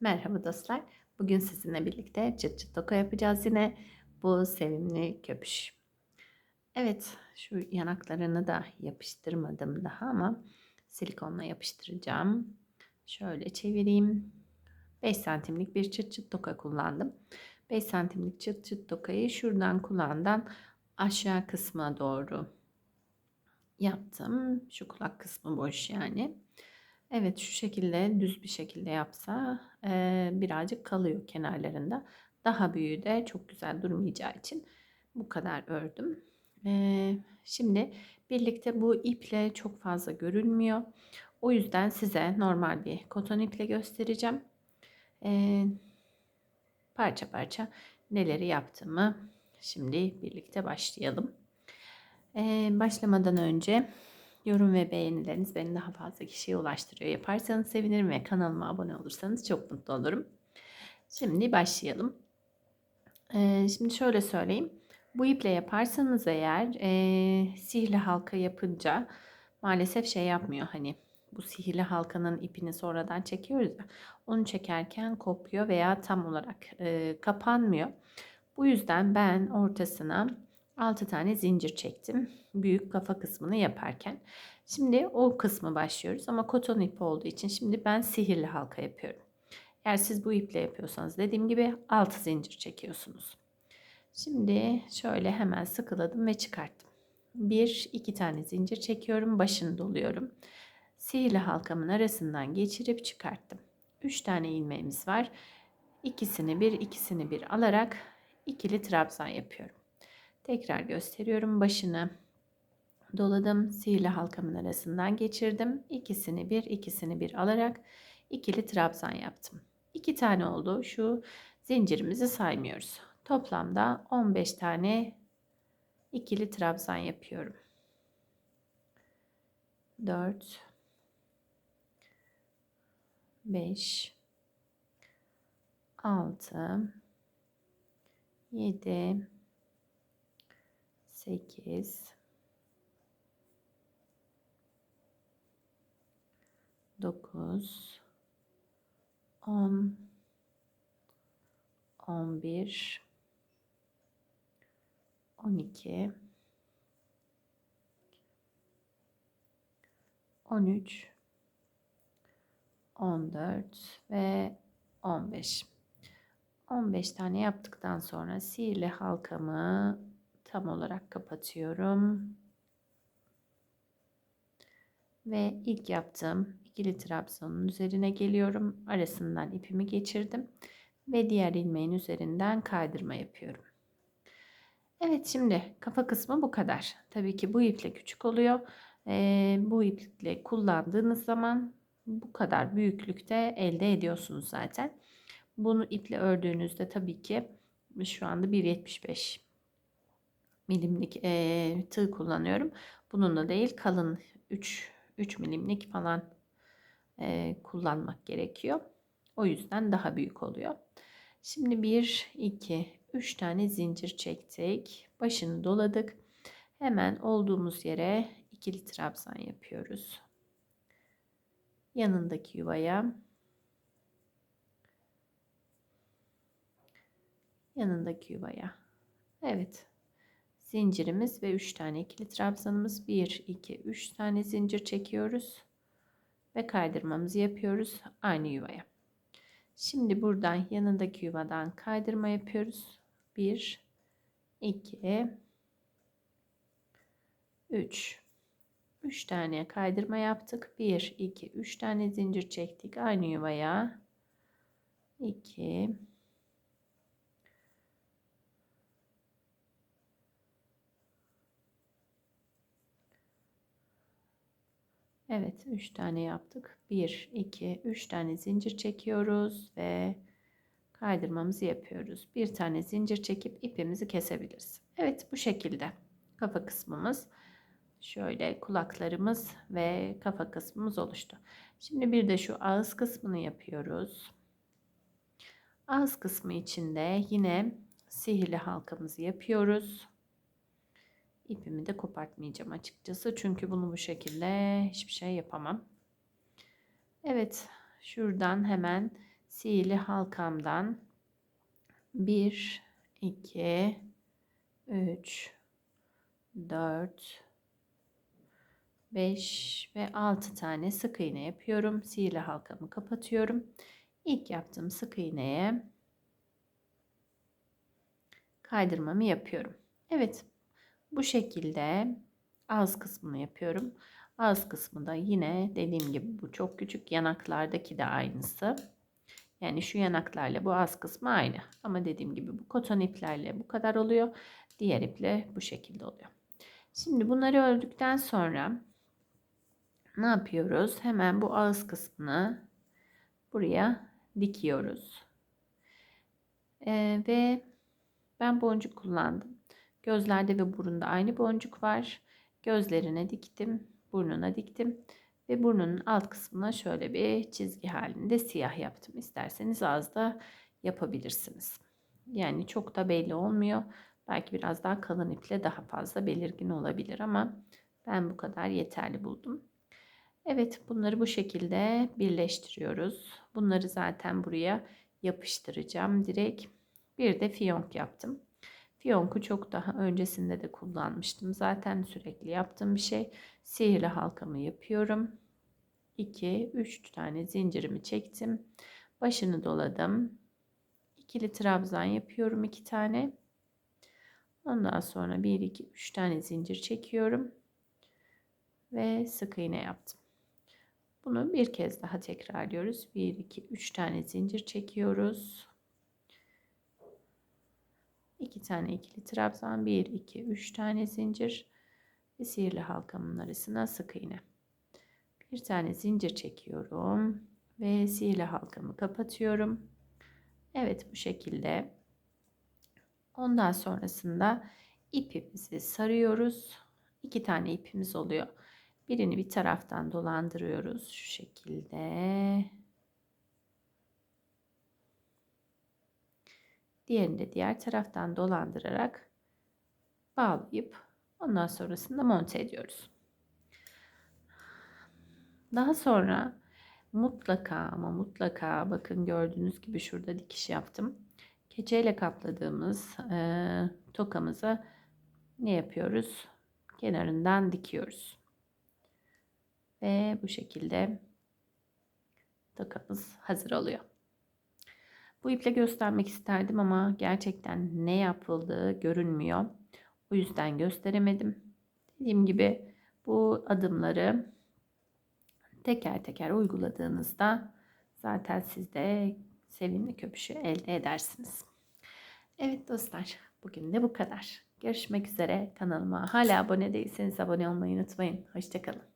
Merhaba dostlar. Bugün sizinle birlikte çıt çıt toka yapacağız yine. Bu sevimli köpüş. Evet, şu yanaklarını da yapıştırmadım daha ama silikonla yapıştıracağım. Şöyle çevireyim. 5 santimlik bir çıt çıt toka kullandım. 5 santimlik çıt çıt tokayı şuradan kulağından aşağı kısma doğru yaptım. Şu kulak kısmı boş yani. Evet şu şekilde düz bir şekilde yapsa e, birazcık kalıyor kenarlarında. Daha büyüğü de çok güzel durmayacağı için bu kadar ördüm. E, şimdi birlikte bu iple çok fazla görülmüyor. O yüzden size normal bir koton iple göstereceğim. E, parça parça neleri yaptığımı şimdi birlikte başlayalım. E, başlamadan önce Yorum ve beğenileriniz beni daha fazla kişiye ulaştırıyor. Yaparsanız sevinirim ve kanalıma abone olursanız çok mutlu olurum. Şimdi başlayalım. Ee, şimdi şöyle söyleyeyim. Bu iple yaparsanız eğer e, sihirli halka yapınca maalesef şey yapmıyor hani bu sihirli halkanın ipini sonradan çekiyoruz ya onu çekerken kopuyor veya tam olarak e, kapanmıyor. Bu yüzden ben ortasına 6 tane zincir çektim. Büyük kafa kısmını yaparken. Şimdi o kısmı başlıyoruz ama koton ipi olduğu için şimdi ben sihirli halka yapıyorum. Eğer siz bu iple yapıyorsanız dediğim gibi 6 zincir çekiyorsunuz. Şimdi şöyle hemen sıkıladım ve çıkarttım. 1 2 tane zincir çekiyorum, başını doluyorum. Sihirli halkamın arasından geçirip çıkarttım. 3 tane ilmeğimiz var. İkisini bir, ikisini bir alarak ikili trabzan yapıyorum. Tekrar gösteriyorum başını. Doladım. Sihirli halkamın arasından geçirdim. İkisini bir, ikisini bir alarak ikili trabzan yaptım. İki tane oldu. Şu zincirimizi saymıyoruz. Toplamda 15 tane ikili trabzan yapıyorum. 4 5 6 7 8 9 10 11 12 13 14 ve 15 15 tane yaptıktan sonra sihirli halkamı tam olarak kapatıyorum. Ve ilk yaptığım ikili trabzanın üzerine geliyorum. Arasından ipimi geçirdim. Ve diğer ilmeğin üzerinden kaydırma yapıyorum. Evet şimdi kafa kısmı bu kadar. Tabii ki bu iple küçük oluyor. Ee, bu iple kullandığınız zaman bu kadar büyüklükte elde ediyorsunuz zaten. Bunu iple ördüğünüzde tabii ki şu anda 1.75 milimlik e, tığ kullanıyorum. Bununla değil kalın 3 3 milimlik falan e, kullanmak gerekiyor. O yüzden daha büyük oluyor. Şimdi 1 2 3 tane zincir çektik. Başını doladık. Hemen olduğumuz yere ikili trabzan yapıyoruz. Yanındaki yuvaya yanındaki yuvaya. Evet zincirimiz ve 3 tane ikili trabzanımız 1 2 3 tane zincir çekiyoruz ve kaydırmamızı yapıyoruz aynı yuvaya. Şimdi buradan yanındaki yuvadan kaydırma yapıyoruz. 1 2 3 3 tane kaydırma yaptık. 1 2 3 tane zincir çektik aynı yuvaya. 2 Evet 3 tane yaptık. 1, 2, 3 tane zincir çekiyoruz ve kaydırmamızı yapıyoruz. Bir tane zincir çekip ipimizi kesebiliriz. Evet bu şekilde kafa kısmımız şöyle kulaklarımız ve kafa kısmımız oluştu. Şimdi bir de şu ağız kısmını yapıyoruz. Ağız kısmı içinde yine sihirli halkamızı yapıyoruz. İpimi de kopartmayacağım açıkçası. Çünkü bunu bu şekilde hiçbir şey yapamam. Evet. Şuradan hemen sihirli halkamdan 1, 2, 3, 4, 5 ve 6 tane sık iğne yapıyorum. Sihirli halkamı kapatıyorum. İlk yaptığım sık iğneye kaydırmamı yapıyorum. Evet bu şekilde ağız kısmını yapıyorum. Ağız kısmı da yine dediğim gibi bu çok küçük yanaklardaki de aynısı. Yani şu yanaklarla bu ağız kısmı aynı. Ama dediğim gibi bu koton iplerle bu kadar oluyor. Diğer iple bu şekilde oluyor. Şimdi bunları ördükten sonra ne yapıyoruz? Hemen bu ağız kısmını buraya dikiyoruz. Ee, ve ben boncuk kullandım. Gözlerde ve burunda aynı boncuk var. Gözlerine diktim, burnuna diktim ve burnunun alt kısmına şöyle bir çizgi halinde siyah yaptım. İsterseniz az da yapabilirsiniz. Yani çok da belli olmuyor. Belki biraz daha kalın iple daha fazla belirgin olabilir ama ben bu kadar yeterli buldum. Evet bunları bu şekilde birleştiriyoruz. Bunları zaten buraya yapıştıracağım direkt. Bir de fiyonk yaptım. Fiyonku çok daha öncesinde de kullanmıştım. Zaten sürekli yaptığım bir şey. Sihirli halkamı yapıyorum. 2, 3 tane zincirimi çektim. Başını doladım. İkili trabzan yapıyorum 2 tane. Ondan sonra 1, 2, 3 tane zincir çekiyorum. Ve sık iğne yaptım. Bunu bir kez daha tekrarlıyoruz. 1, 2, 3 tane zincir çekiyoruz. 2 tane ikili trabzan, 1, 2, 3 tane zincir ve sihirli halkamın arasına sık iğne. Bir tane zincir çekiyorum ve sihirli halkamı kapatıyorum. Evet bu şekilde. Ondan sonrasında ipimizi sarıyoruz. İki tane ipimiz oluyor. Birini bir taraftan dolandırıyoruz şu şekilde. Diğerini de diğer taraftan dolandırarak bağlayıp ondan sonrasında monte ediyoruz. Daha sonra mutlaka ama mutlaka bakın gördüğünüz gibi şurada dikiş yaptım. Keçeyle kapladığımız e, tokamızı ne yapıyoruz? Kenarından dikiyoruz. Ve bu şekilde tokamız hazır oluyor. Bu iple göstermek isterdim ama gerçekten ne yapıldığı görünmüyor. O yüzden gösteremedim. Dediğim gibi bu adımları teker teker uyguladığınızda zaten siz de sevimli köpüşü elde edersiniz. Evet dostlar bugün de bu kadar. Görüşmek üzere kanalıma hala abone değilseniz abone olmayı unutmayın. Hoşçakalın.